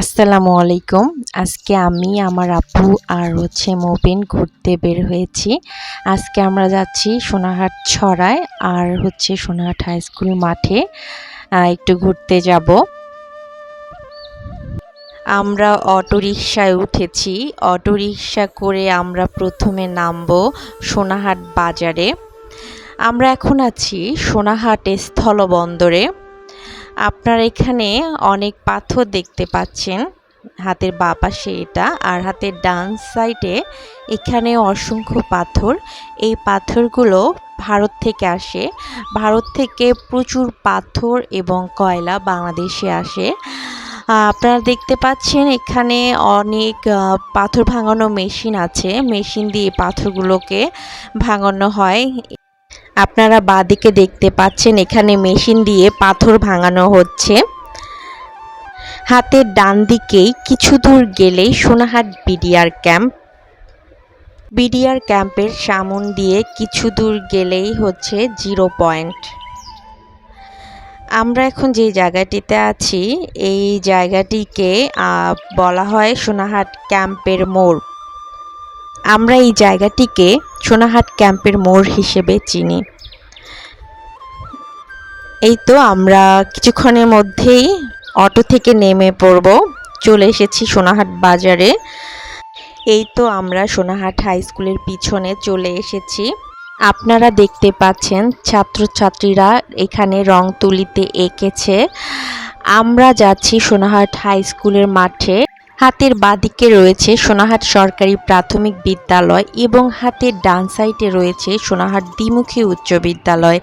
আসসালামু আলাইকুম। আজকে আমি, আমার আপু আর হচ্ছে মোবিন ঘুরতে বের হয়েছি। আজকে আমরা যাচ্ছি সোনাহাট ছড়ায় আর হচ্ছে সোনাহাট হাই স্কুল মাঠে একটু ঘুরতে যাব। আমরা অটো রিকশায় উঠেছি। অটো রিকশা করে আমরা প্রথমে নামবো সোনাহাট বাজারে। আমরা এখন আছি সোনাহাট স্থলবন্দরে। আপনার এখানে অনেক পাথর দেখতে পাচ্ছেন। হাতের বা পাশে এটা আর হাতের ডান সাইডে এখানে অসংখ্য পাথর। এই পাথরগুলো ভারত থেকে আসে। ভারত থেকে প্রচুর পাথর এবং কয়লা বাংলাদেশে আসে। আপনারা দেখতে পাচ্ছেন এখানে অনেক পাথর ভাঙানো মেশিন আছে। মেশিন দিয়ে পাথরগুলোকে ভাঙানো হয়। আপনারা বাদিকে দেখতে পাচ্ছেন এখানে মেশিন দিয়ে পাথর ভাঙানো হচ্ছে। হাতের ডান দিকেই কিছু দূর গেলেই সোনাহাট বিডিআর ক্যাম্প। বিডিআর ক্যাম্পের সামন দিয়ে কিছু দূর গেলেই হচ্ছে জিরো পয়েন্ট। আমরা এখন যে জায়গাটিতে আছি, এই জায়গাটিকে বলা হয় সোনাহাট ক্যাম্পের মোড়। আমরা এই জায়গাটিকে সোনাহাট ক্যাম্পের মোড় হিসেবে চিনি। এই তো আমরা কিছুক্ষণের মধ্যেই অটো থেকে নেমে পড়ব। চলে এসেছি সোনাহাট বাজারে। এই তো আমরা সোনাহাট হাই স্কুলের পিছনে চলে এসেছি। আপনারা দেখতে পাচ্ছেন ছাত্রছাত্রীরা এখানে রং তুলিতে এঁকেছে। আমরা যাচ্ছি সোনাহাট হাই স্কুলের মাঠে। হাতের বাদিকে রয়েছে সোনাহাট সরকারি প্রাথমিক বিদ্যালয় এবং হাতের ডান সাইডে রয়েছে সোনাহাট দ্বিমুখী উচ্চ বিদ্যালয়।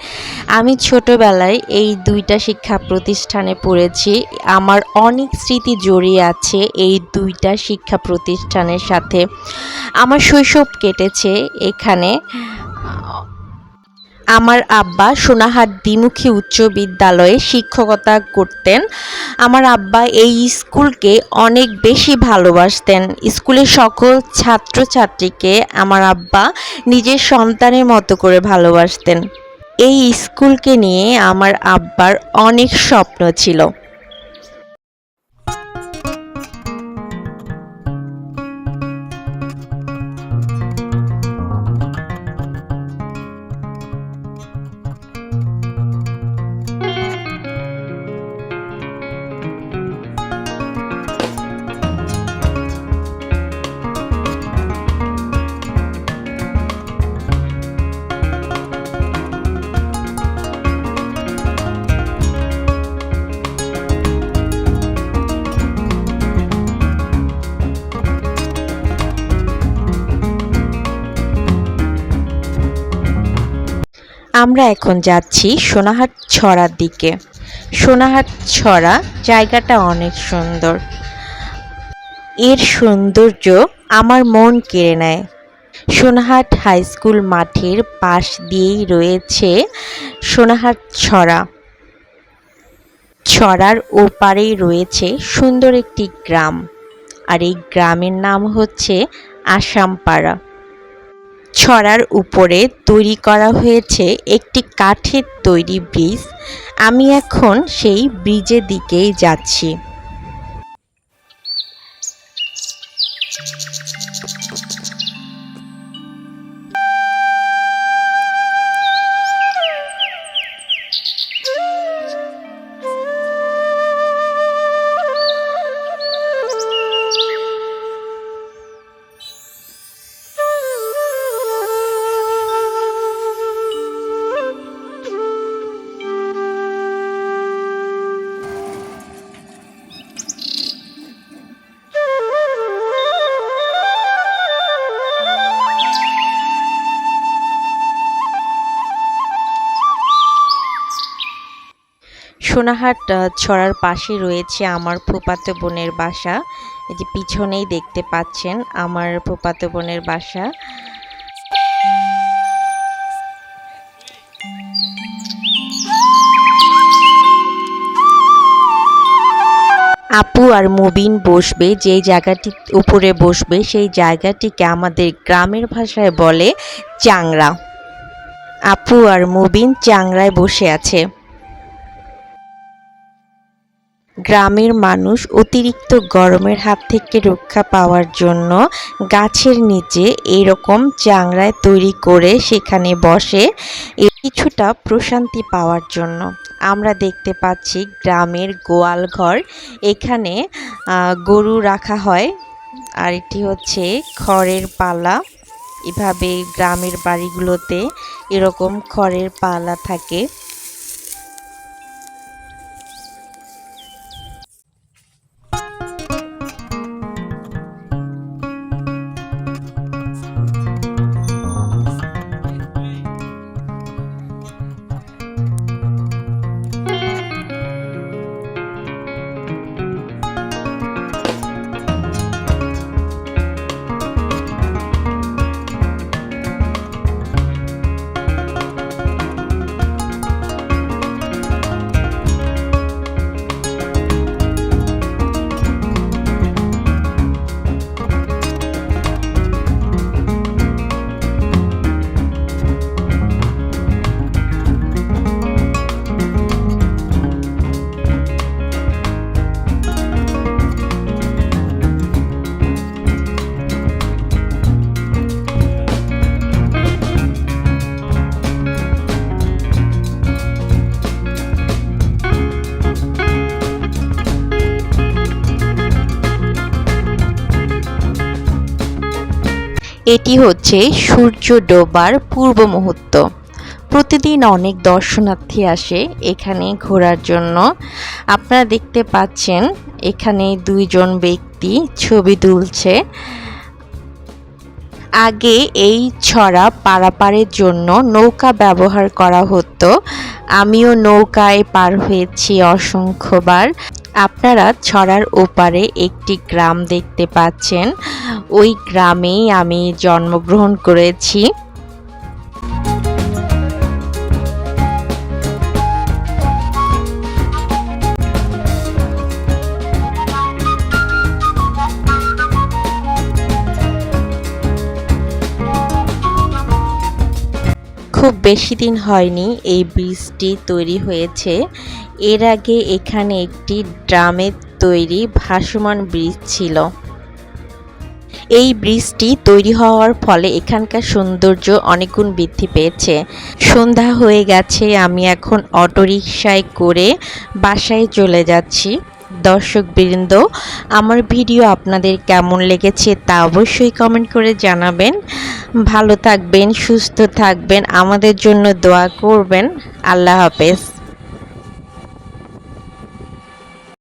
আমি ছোটবেলায় এই দুইটা শিক্ষা প্রতিষ্ঠানে পড়েছি। আমার অনেক স্মৃতি জড়িয়ে আছে এই দুইটা শিক্ষা প্রতিষ্ঠানের সাথে। আমার শৈশব কেটেছে এখানে। আমার আব্বা সোনাহাট দ্বিমুখী উচ্চ বিদ্যালয়ে শিক্ষকতা করতেন। আমার আব্বা এই স্কুলকে অনেক বেশি ভালোবাসতেন। স্কুলের সকল ছাত্রছাত্রীকে আমার আব্বা নিজের সন্তানের মতো করে ভালোবাসতেন। এই স্কুলকে নিয়ে আমার আব্বার অনেক স্বপ্ন ছিল। আমরা এখন যাচ্ছি সোনাহাট ছড়ার দিকে। সোনাহাট ছড়া জায়গাটা অনেক সুন্দর। এর সৌন্দর্য আমার মন কেড়ে নেয়। সোনাহাট হাই স্কুল মাঠের পাশ দিয়েই রয়েছে সোনাহাট ছড়া। ছড়ার ওপারেই রয়েছে সুন্দর একটি গ্রাম। আর এই গ্রামের নাম হচ্ছে আসামপাড়া। ছড়ার উপরে তৈরি করা হয়েছে একটি কাঠের তৈরি ব্রিজ আমি এখন সেই ব্রিজের দিকেই যাচ্ছি। সোনাহাট ছড়ার পাশে রয়েছে আমার ফুপাতো বোনের বাসা। এই যে পিছনেই দেখতে পাচ্ছেন আমার ফুপাতো বোনের বাসা। আপু আর মুবিন বসবে যেই জায়গাটি উপরে বসবে, সেই জায়গাটিকে আমাদের গ্রামের ভাষায় বলে চাংড়া আপু আর মুবিন চাংড়ায় বসে আছে। গ্রামের মানুষ অতিরিক্ত গরমের হাত থেকে রক্ষা পাওয়ার জন্য গাছের নিচে এরকম চাংড়ায় তৈরি করে সেখানে বসে কিছুটা প্রশান্তি পাওয়ার জন্য। আমরা দেখতে পাচ্ছি গ্রামের গোয়াল ঘর। এখানে গরু রাখা হয়। আর এটি হচ্ছে খড়ের পালা। এভাবে গ্রামের বাড়িগুলোতে এরকম খড়ের পালা থাকে। এটি হচ্ছে সূর্য ডোবার পূর্ব মুহূর্ত। প্রতিদিন অনেক দর্শনার্থী আসে এখানে ঘোরার জন্য। আপনারা দেখতে পাচ্ছেন, এখানে দুইজন ব্যক্তি ছবি তুলছে। আগে এই ছড়া পারাপারের জন্য নৌকা ব্যবহার করা হতো। আমিও নৌকায় পার হয়েছি অসংখ্যবার। আপনারা ছড়ার ওপারে একটি গ্রাম দেখতে পাচ্ছেন। ওই গ্রামেই আমি জন্মগ্রহণ করেছি। খুব বেশি দিন হয়নি এই ব্রিজটি তৈরি হয়েছে। এর আগে এখানে একটি ড্রামের তৈরি ভাসমান ব্রিজ ছিল। এই ব্রিজটি তৈরি হওয়ার ফলে এখানকার সৌন্দর্য অনেকগুণ বৃদ্ধি পেয়েছে। সন্ধ্যা হয়ে গেছে, আমি এখন অটোরিকশায় করে বাসায় চলে যাচ্ছি। দর্শক বৃন্দ, আমার ভিডিও আপনাদের কেমন লেগেছে তা অবশ্যই কমেন্ট করে জানাবেন। ভালো থাকবেন, সুস্থ থাকবেন, আমাদের জন্য দোয়া করবেন। আল্লাহ হাফেজ।